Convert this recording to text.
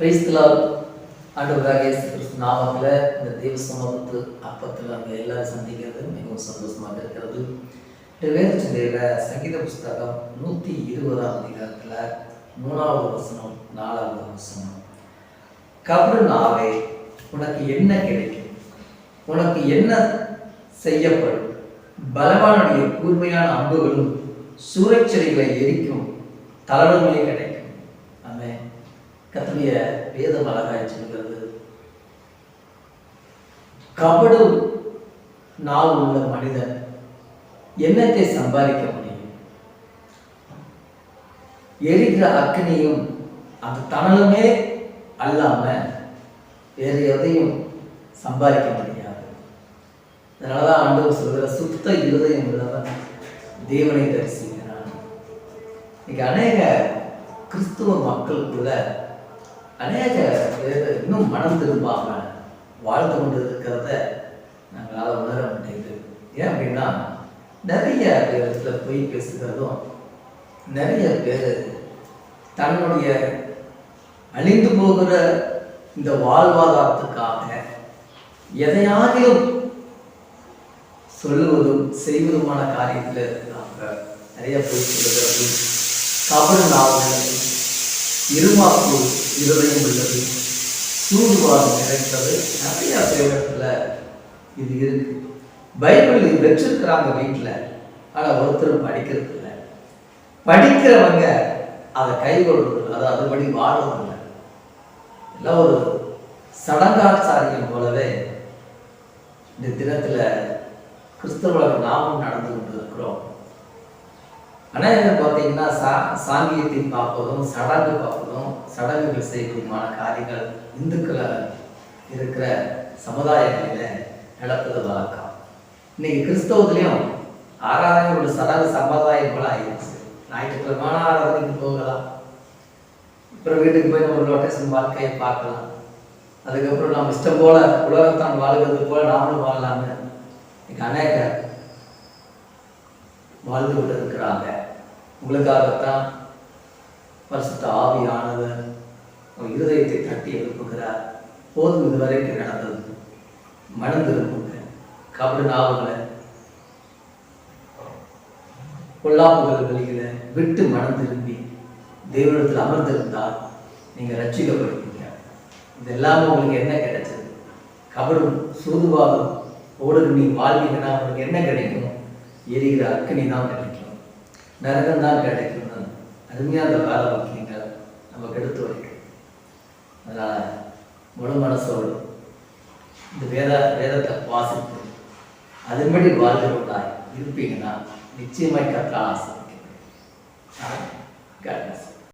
கிறிஸ்துலால் ஆண்டவராக இயேசு கிறிஸ்து நாமத்தில் இந்த தெய்வ சமூகத்து அப்பத்தில் அங்கே எல்லாரும் சந்திக்கிறது மிகவும் சந்தோஷமாக இருக்கிறது. இந்த வேத சங்கீத புஸ்தகம் நூற்றி இருபதாம் அதிகாரத்தில் மூணாவது வசனம் நாலாவது வசனம். கபரு நாவே உனக்கு என்ன கிடைக்கும்? உனக்கு என்ன செய்யப்படும்? பலவானுடைய கூர்மையான அம்புகளும் சூறைச்செடிகளை எரிக்கும் தளர்வுகளே கிடைக்கும். கத்துடைய வேதம் அழகாய் சொல்கிறது கபடு நாள் உள்ள மனிதன் என்னத்தை சம்பாதிக்க முடியும்? எரிகிற அக்னியும் அந்த தணலுமே அல்லாம வேறு எதையும் சம்பாதிக்க முடியாது. அதனாலதான் ஆண்டவர் சொல்கிற சுத்த இருதயம் உள்ளவன் தேவனை தரிசிக்கிறான். இன்னைக்கு அநேக கிறிஸ்துவ மக்களுக்குள்ள அநேக பேர் இன்னும் மனம் திரும்பாம வாழ்ந்து கொண்டு இருக்கிறத நாங்களால் உணர முடியுது. ஏன் அப்படின்னா நிறைய இடத்துல போய் பேசுகிறதும் நிறைய பேர் தன்னுடைய அழிந்து போகிற இந்த வாழ்வாதாரத்துக்காக எதையாகிலும் சொல்லுவதும் செய்வதுமான காரியத்தில் இருக்கிறாங்க. நிறைய போய் சொல்லுகிறது கபடு நாவல் இருமாப்பு இருதயம் உள்ளது. சூடுவாதம் நிறைந்தது நிறைய பேரிடத்துல இது இருக்கு. பைபிள் இது வச்சிருக்கிறாங்க வீட்டில் ஆனால் ஒருத்தரும் படிக்கிறது இல்லை படிக்கிறவங்க அதை கைகொள்வது அதை அதுபடி வாழ்றதில்லை. எல்லாம் ஒரு சடங்காச்சாரியம் போலவே இந்த தினத்தில் கிறிஸ்தவ நாமும் நடந்து கொண்டு இருக்கிறோம் அநேகர் பார்த்தீங்கன்னா சா சாங்கியத்தை பார்ப்பதும் சடங்கு பார்ப்பதும் சடங்குகள் செய்வதுமான காரியங்கள் இந்துக்கள இருக்கிற சமுதாயங்களில் நடப்பது வழக்கம். இன்னைக்கு கிறிஸ்தவத்துலேயும் ஆராதனை ஒரு சடங்கு சம்பிரதாயம் போல ஆயிடுச்சு. ஞாயிற்றுக்கிழமை ஆராதனைக்கு போகலாம். அப்புறம் வீட்டுக்கு போய் நம்ம லொட்டேஷன் வாழ்க்கையை பார்க்கலாம். அதுக்கப்புறம் நம்ம இஷ்டம் போல உலகத்தான் வாழ்கிறது போல நாமளும் வாழலாம்னு இன்னைக்கு அநேக வாழ்ந்து கொண்டு இருக்கிறாங்க உங்களுக்காகத்தான் பரிசுத்த ஆவியானவர் உங்கள் இருதயத்தை தட்டி எழுப்புகிறார். போதும் இதுவரைக்கும் நடந்தது. மனம் திரும்புங்க கபடு நாவல பொல்லாப்புகள் வழிகளை விட்டு மனம் திரும்பி தெய்வத்தில் அமர்ந்திருந்தால் நீங்கள் ரட்சிக்கப்படுவீங்க. இதெல்லாம் உங்களுக்கு என்ன கிடைச்சது? கபடும் சூதுவாதம் ஓடுக்கு நீ வாழ்வீங்கன்னா உங்களுக்கு என்ன கிடைக்கும்? எரிகிற அக்கனி தான் கிடைக்கும். நரகம் தான் கிடைக்கும்னு அருமையாக அந்த வேலை வாக்கியங்கள் நமக்கு எடுத்து வைக்கும் அதனால் முழு மனசோடு இந்த வேத வேதத்தை வாசித்து அதன்படி வாழ்கிறவர்களாய் இருப்பீங்கன்னா நிச்சயமாய் கற்றால் ஆசிரியர்